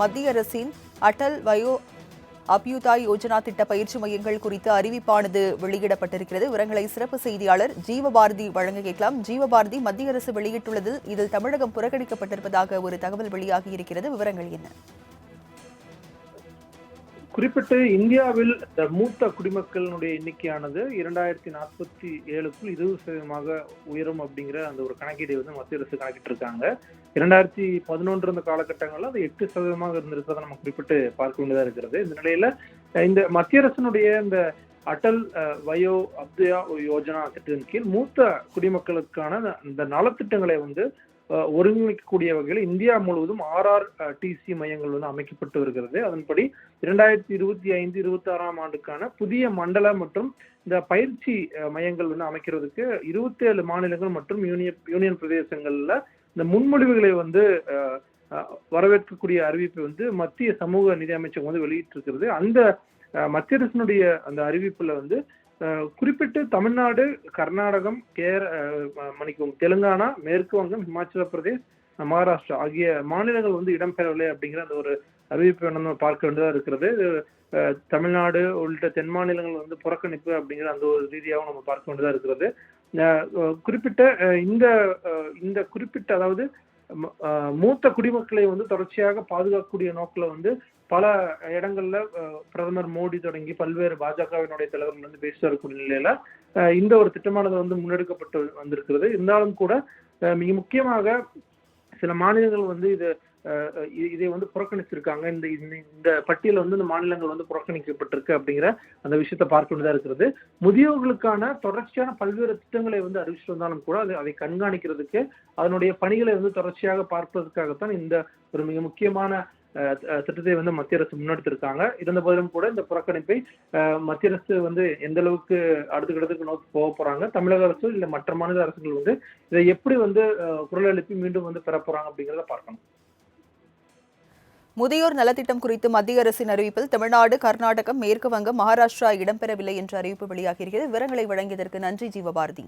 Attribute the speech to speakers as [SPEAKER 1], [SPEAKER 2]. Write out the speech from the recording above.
[SPEAKER 1] மத்திய அரசின் அடல் வயோ அபியுதா யோஜனா திட்ட பயிற்சி மையங்கள் குறித்த அறிவிப்பானது வெளியிடப்பட்டிருக்கிறது. விவரங்களை சிறப்பு செய்தியாளர் ஜீவபாரதி வழங்க கேட்கலாம். ஜீவபாரதி மத்திய அரசு வெளியிட்டுள்ளதில் இதில் தமிழகம் புறக்கணிக்கப்பட்டிருப்பதாக ஒரு தகவல் வெளியாகி இருக்கிறது விவரங்கள் என்ன?
[SPEAKER 2] குறிப்பிட்டு இந்தியாவில் இந்த மூத்த குடிமக்களினுடைய எண்ணிக்கையானது இரண்டாயிரத்தி நாற்பத்தி ஏழுக்குள் இருபது சதவீதமாக உயரும் அப்படிங்கிற அந்த ஒரு கணக்கீடை வந்து மத்திய அரசு கணக்கிட்டு இருக்காங்க இரண்டாயிரத்தி பதினொன்று இந்த காலகட்டங்களில் அது எட்டு சதவீதமாக இருந்திருக்கிறத நம்ம குறிப்பிட்டு பார்க்க வேண்டியதாக இருக்கிறது. இந்த நிலையில இந்த மத்திய அரசினுடைய இந்த அடல் வயோ அப்தயா யோஜனா திட்டத்தின் கீழ் மூத்த குடிமக்களுக்கான இந்த நலத்திட்டங்களை வந்து ஒருங்கிணைக்கக்கூடிய வகையில் இந்தியா முழுவதும் ஆர்ஆர் டிசி மையங்கள் வந்து அமைக்கப்பட்டு வருகிறது. அதன்படி இரண்டாயிரத்தி இருபத்தி ஐந்து இருபத்தி ஆறாம் ஆண்டுக்கான புதிய மண்டல மற்றும் இந்த பயிற்சி மையங்கள் வந்து அமைக்கிறதுக்கு இருபத்தி ஏழு மாநிலங்கள் மற்றும் யூனியன் யூனியன் பிரதேசங்கள்ல இந்த முன்மொழிவுகளை வந்து வரவேற்கக்கூடிய அறிவிப்பை வந்து மத்திய சமூக நிதி அமைச்சகம் வந்து வெளியிட்டிருக்கிறது. அந்த மத்திய அரசினுடைய அந்த அறிவிப்புல வந்து குறிப்பிட்டு தமிழ்நாடு கர்நாடகம் கேர ம- மன்னிக்கவும் தெலுங்கானா மேற்கு வங்கம் ஹிமாச்சல பிரதேஷ் மகாராஷ்டிரா ஆகிய மாநிலங்கள் வந்து இடம்பெறவில்லை அப்படிங்கிற அந்த ஒரு அறிவிப்பை நம்ம பார்க்க வேண்டியதாக இருக்கிறது. தமிழ்நாடு உள்ளிட்ட தென் மாநிலங்கள் வந்து புறக்கணிப்பு அப்படிங்கிற அந்த ஒரு ரீதியாகவும் நம்ம பார்க்க வேண்டியதாக இருக்கிறது. குறிப்பிட்ட இந்த இந்த குறிப்பிட்ட அதாவது மூத்த குடிமக்களை வந்து தொடர்ச்சியாக பாதுகாக்கக்கூடிய நோக்கில் வந்து பல இடங்கள்ல பிரதமர் மோடி தொடங்கி பல்வேறு பாஜகவினுடைய தலைவர்கள் வந்து பேசிட்டு வரக்கூடிய நிலையில இந்த ஒரு திட்டமானது வந்து முன்னெடுக்கப்பட்டு வந்திருக்கிறது. இருந்தாலும் கூட மிக முக்கியமாக சில மாநிலங்கள் வந்து இது இதை வந்து புறக்கணிச்சிருக்காங்க. இந்த இந்த- இந்த பட்டியல் வந்து இந்த மாநிலங்கள் வந்து புறக்கணிக்கப்பட்டிருக்கு அப்படிங்கிற அந்த விஷயத்தை பார்க்க வேண்டியதாக இருக்கிறது. முதியோர்களுக்கான தொடர்ச்சியான பல்வேறு திட்டங்களை வந்து அறிவிச்சிட்டு வந்தாலும் கூட அது அதை கண்காணிக்கிறதுக்கு அதனுடைய பணிகளை வந்து தொடர்ச்சியாக பார்ப்பதற்காகத்தான் இந்த ஒரு மிக முக்கியமான திட்டத்தை வந்து மத்திய அரசு முன்னெடுத்திருக்காங்க. இருந்த போதிலும் கூட இந்த புறக்கணிப்பை அஹ், மத்திய அரசு வந்து எந்த அளவுக்கு அடுத்த கட்டத்துக்கு நோக்கி போக போறாங்க தமிழக அரசு இல்ல மற்ற மாநில அரசுகள் வந்து இதை எப்படி வந்து குரல் எழுப்பி மீண்டும் வந்து பெற போறாங்க அப்படிங்கிறத பார்க்கணும்.
[SPEAKER 1] முதியோர் நலத்திட்டம் குறித்து மத்திய அரசின் அறிவிப்பில் தமிழ்நாடு கர்நாடகம் மேற்கு வங்கம் மகாராஷ்டிரா இடம்பெறவில்லை என்ற அறிவிப்பு வெளியாகியிருக்கிறது விவரங்களை வழங்கியதற்கு நன்றி ஜீவபாரதி.